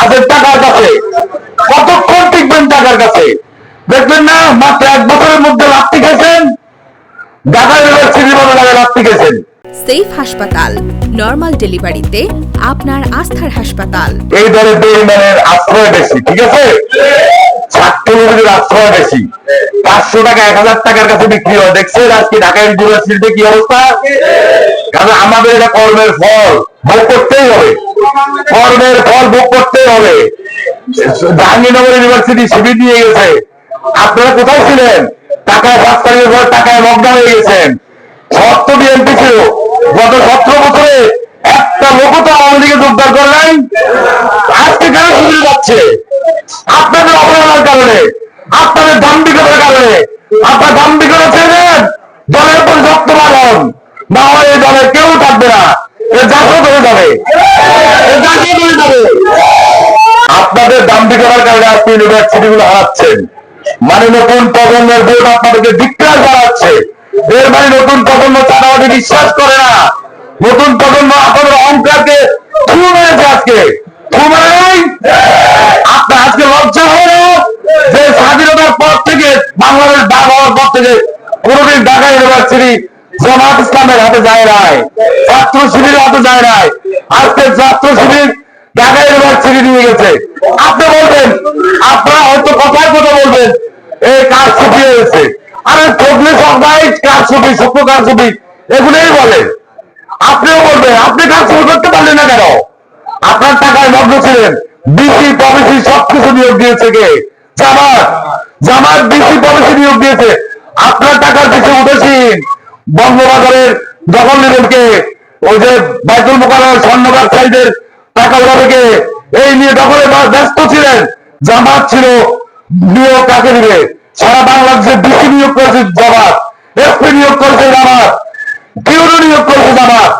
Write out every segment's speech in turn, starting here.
নাই টাকার কাছে। কতক্ষণ টিকবেন টাকার কাছে? দেখবেন না মাত্র এক বছরের মধ্যে লাত্তি খেয়েছেন। ঢাকা লাত্তি খেয়েছেন। সেফ হাসপাতাল নর্মাল ডেলিভারিতে আপনার আস্থার হাসপাতাল। এই দলের বেইমানের আশ্রয় বেশি ঠিক আছে? কর্মের ফল ভোগ করতেই হবে কর্মের ফল ভোগ করতেই হবে জাহাঙ্গীরনগর ইউনিভার্সিটি শিবির নিয়ে গেছে আপনারা কোথায় ছিলেন টাকায় পাঁচ তারিখের পর টাকায় মগ্ন হয়ে গেছেন ছিল গত সতেরো বছরে একটা লোক তো আওয়ামী লীগে যোগদান করে নাই আজকে কেন সুবিধা যাচ্ছে আপনাদের দাম্ভিকতার কারণে আপনার দাম্ভিকতা ছেড়ে দলের উপর শক্তমান হন না হয় এই দলে কেউ থাকবে না। আপনাদের দাম্ভিকতার কারণে আপনি ইউনিভার্সিটি গুলো হারাচ্ছেন। মানে নতুন প্রজন্মের ভোট আপনাদেরকে ডিক্লার করাচ্ছে। এর মানে নতুন প্রজন্ম চাঁদাবাদী বিশ্বাস করে না। নতুন প্রজন্ম আপনাদের অহংকারকে থু মেরেছে আজকে। থু মেরে বাংলাদেশ ডাক হওয়ার পর থেকে কোনদিন ঢাকা ইউনিভার্সিটি জামাত ইসলামের হাতে যায় নাই, ছাত্র শিবিরের হাতে যায় নাই। আজকে ছাত্র শিবির ঢাকা ইউনিভার্সিটি নিয়ে গেছে। আপনি বলবেন, আপনারা হয়তো কথায় কথা বলবেন এই কাজ ছুটি হয়েছে? আরে ফজলে সবাই কার ছবি সত্য কার ছবি? এগুলোই বলে। আপনিও বলবেন, আপনি কাজ শুরু করতে পারলেন না কেন? আপনার টাকায় মগ্ন ছিলেন, বিসি, পলিসি সবকিছু নিয়োগ দিয়েছে কে? জামাত। জামাত বিসি পলিসি নিয়োগ দিয়েছে। আপনার টাকার পিছনে উঠেছেন বঙ্গবাজারের দখল নেবেন ওই যে বাইতুল মোকারের স্বর্ণ ব্যবসায়ীদের টাকা উঠাবেকে এই নিয়ে দখলে ব্যস্ত ছিলেন, জামাত ছিল, নিয়োগ কাকে দিবে? সারা বাংলাদেশে বিসি নিয়োগ করেছে জামাত এসপি নিয়োগ করেছে জামাত কেউরও নিয়োগ করেছে জামাত।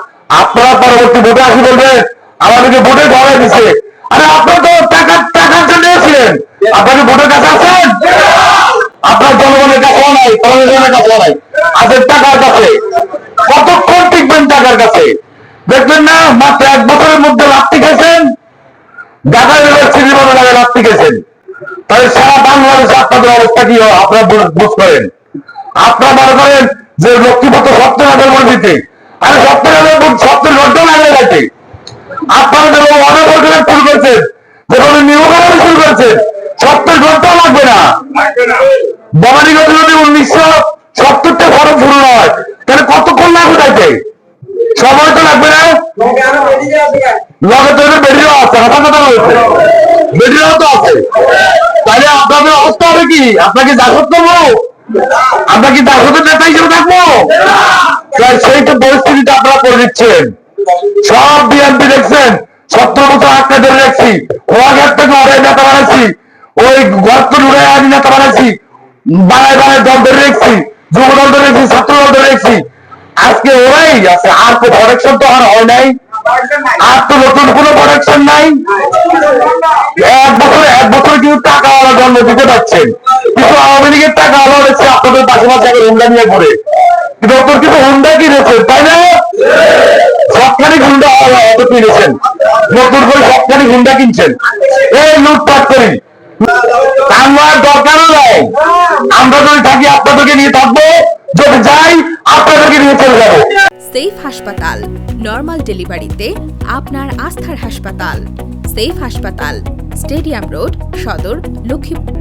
আপনারা পরবর্তী ভোটে আসি বলবেন, আমাদেরকে ভোটে ধরাই দিছে। আরে আপনার তো টাকা টাকার জন্য আপনাকে ভোটের কাছে নাই জনগণের কাছেও নাই। আপনার টাকার কাছে। কতক্ষণ টিকবেন টাকার কাছে? দেখবেন না, মাত্র এক বছরের মধ্যে লাত্তি খেয়েছেন। ঢাকা ইউনিভার্সিটির মতো জায়গায় লাত্তি খেয়েছেন। তাহলে সারা বাংলাদেশে আপনাদের অবস্থা কি হয়? আপনারা বুঝ- করেন। আপনারা মনে করেন যে লক্ষ্মীপত্র সপ্তাহের মসজিদে আরে সপ্তাহের সপ্তাহের ঘণ্টা লাগে গেছে আপনারা অনেক করে শুরু করছেন যখন নিয়োগের শুরু করছেন সপ্তাহের ঘণ্টা লাগবে না। বনানীগঞ্জ যদি উনিশশো সত্তরটা খরচ শুরু হয়, তাহলে কতক্ষণ লাগবে তাইতে সময় তো লাগবে না। তো কথা রয়েছে বেরিয়েও তো আছে। তাহলে আপনাদের অবস্থা হবে কি? আপনাকে জাগ্রত করব? আমরা কি জাগ্রত নেতা হিসেবে থাকব? তাই সেই তো পরিস্থিতিটা আপনারা করে দিচ্ছেন। সব বিএনপি দেখছেন, সত্তর বছর আটটা ধরে রাখছি। ওয়াঘাট থেকে ওরাই নেতা ওই গর্ত উড়ে আমি নেতা বানাইছি। বানায় বানায় দল ধরে রেখেছি, যুব দল ধরে রেখেছি, ছাত্র দল ধরে রেখেছি। আজকে ওরাই আছে, আর তো প্রোটেকশন তো আর হয় নাই। আর তো নতুন কোনো প্রোটেকশন নাই। এক বছরে, এক বছর কিন্তু টাকা ওরা জন্ম দিতে পারছেন। কিন্তু আওয়ামী লীগের টাকা ওরা হচ্ছে আপনাদের পাশে পাশে এখন হুন্ডা নিয়ে ঘুরে। কিন্তু ওদের কিন্তু হুন্ডা কিনেছেন, তাই না? সবখানি হুন্ডা অত কিনেছেন। নতুন করে সবখানি হুন্ডা কিনছেন। এই লুটপাট করি আমার দরকার নাই। আমরা যদি থাকি, আপনাদেরকে নিয়ে থাকব। যদি যাই, আপনাদেরকে নিয়ে চলে যাব। সেফ হাসপাতাল, নর্মাল ডেলিভারিতে আপনার আস্থার হাসপাতাল। সেফ হাসপাতাল, স্টেডিয়াম রোড, সদর, লক্ষ্মীপুর।